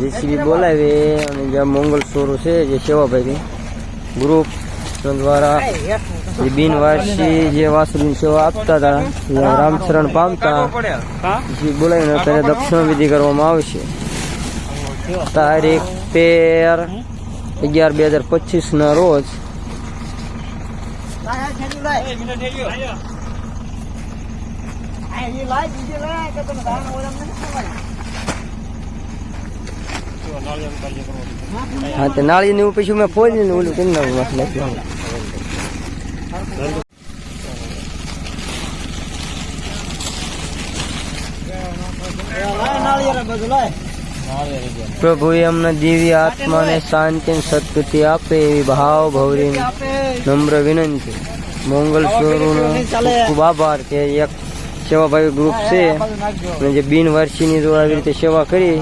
JCB બોલાવી અને જ્યાં મોંગલ સોરો છે જે સેવાભાઈ ગ્રુપ દ્વારા જે બિનવારસી જે વાસુની સેવા આપતા હતા રામચરણ પામતા, જે બોલાવીને અત્યારે દક્ષિણ વિધિ કરવામાં આવશે તારીખ તેર અગિયાર બે હજાર પચીસ ના રોજ હા, તે નાળી ને પછી મેં ફોડી ને ઓલું કરી નાખું પ્રભુ એમના દિવ્ય આત્માને શાંતિ સદગતિ આપે એવી ભાવ ભવરી નમ્ર વિનંતી. મોંગલ સ્વરૂપનો ખૂબ ખૂબ આભાર કે એક સેવાભાવી ગ્રુપ છે. અને જે બિનવારસીની જો આવી રીતે સેવા કરી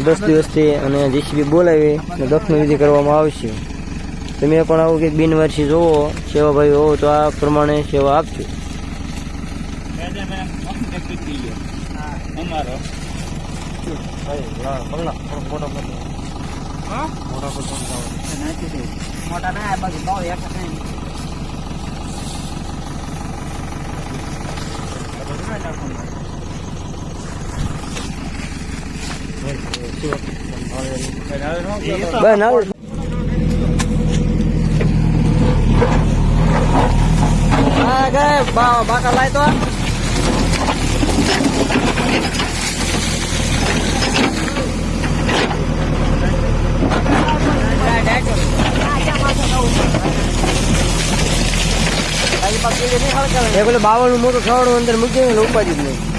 દસ દિવસથી અને જીસીબી બોલાવી અને દક્ષિણ વિધિ કરવામાં આવશે. તમે પણ આવું કંઈક બિનવારસી જોવો સેવાભાઈ હોવો તો આ પ્રમાણે સેવા આપજો. બનાવ હા ગયે બાવળનું મોટું ખાવાનું અંદર મૂકી ઉપાડી જ નહીં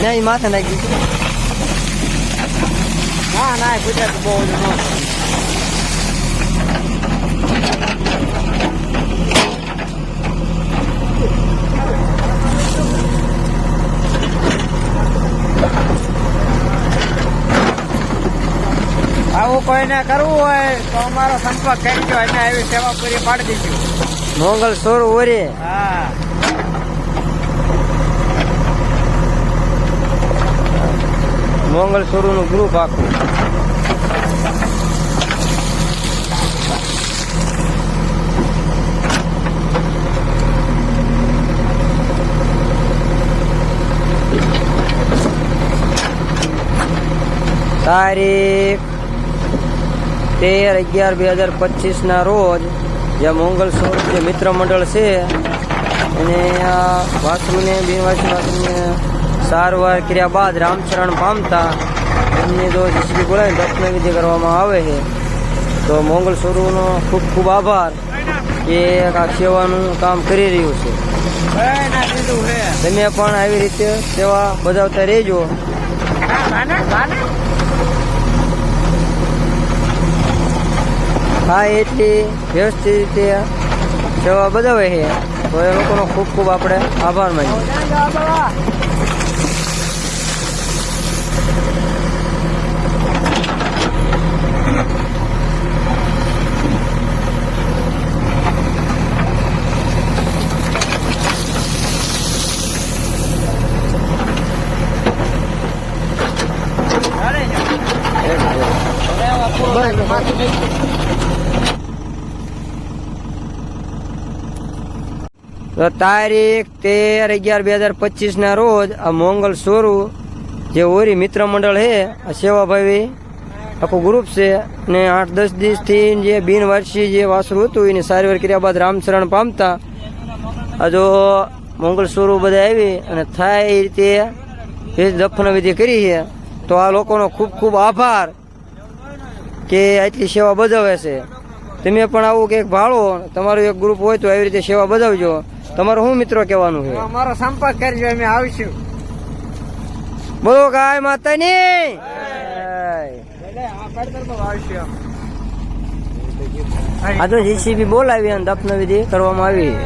ના એ માથે નાખી દીધું ના ના ગુજરાત બહુ આવું કોઈને કરવું હોય તો અમારો સંપર્ક કરજો અને એવી સેવા પૂરી પાડી દીધી. મોંગલ સોર ઓરે હા. મોંગલ સોરું નું ગ્રુપ આખું. તારીખ તેર અગિયાર બે હજાર પચીસ ના રોજ જે મોંગલ સ્વરૂપ જે મિત્ર મંડળ છે એને આ વાસરુને બિનવાસી વાસરુને સારવાર કર્યા બાદ રામચરણ પામતા એમને જો જીસીબી બોલાવી દર્શનવિધિ વિધિ કરવામાં આવે છે. તો મોંગલ સ્વરૂપનો ખૂબ ખૂબ આભાર કે આ સેવાનું કામ કરી રહ્યું છે. તમે પણ આવી રીતે સેવા બજાવતા રહેજો. હા, એટલી વ્યવસ્થિત રીતે સેવા બજાવે છે. તો એ લોકોનો ખૂબ ખૂબ આપણે આભાર માનીએ. તો તારીખ તેર અગિયાર બે હજાર પચીસ ના રોજ આ મોંગલ સોરુ જે ઓરી મિત્ર મંડળ છે આ સેવાભાવી આખું ગ્રુપ છે ને આઠ દસ દિવસથી જે બિનવારસી જે વાસરું હતું, એની સારવાર કર્યા બાદ રામચરણ પામતા. આ જો મોંગલ સોરુ બધા આવી અને થાય એ રીતે એ દફન વિધિ કરી છે, તો આ લોકોનો ખૂબ ખૂબ આભાર કે આટલી સેવા બજાવે છે. તમે પણ આવું કંઈક ભાળો, તમારું એક ગ્રુપ હોય તો આવી રીતે સેવા બજાવજો. તમારું શું મિત્રો કહેવાનું છે? અમારો સંપર્ક કરજો અમે આવીશું. બોલો ગાય માતાની. આ તો જીસીબી બોલાવી અને દફન વિધિ કરવામાં આવી.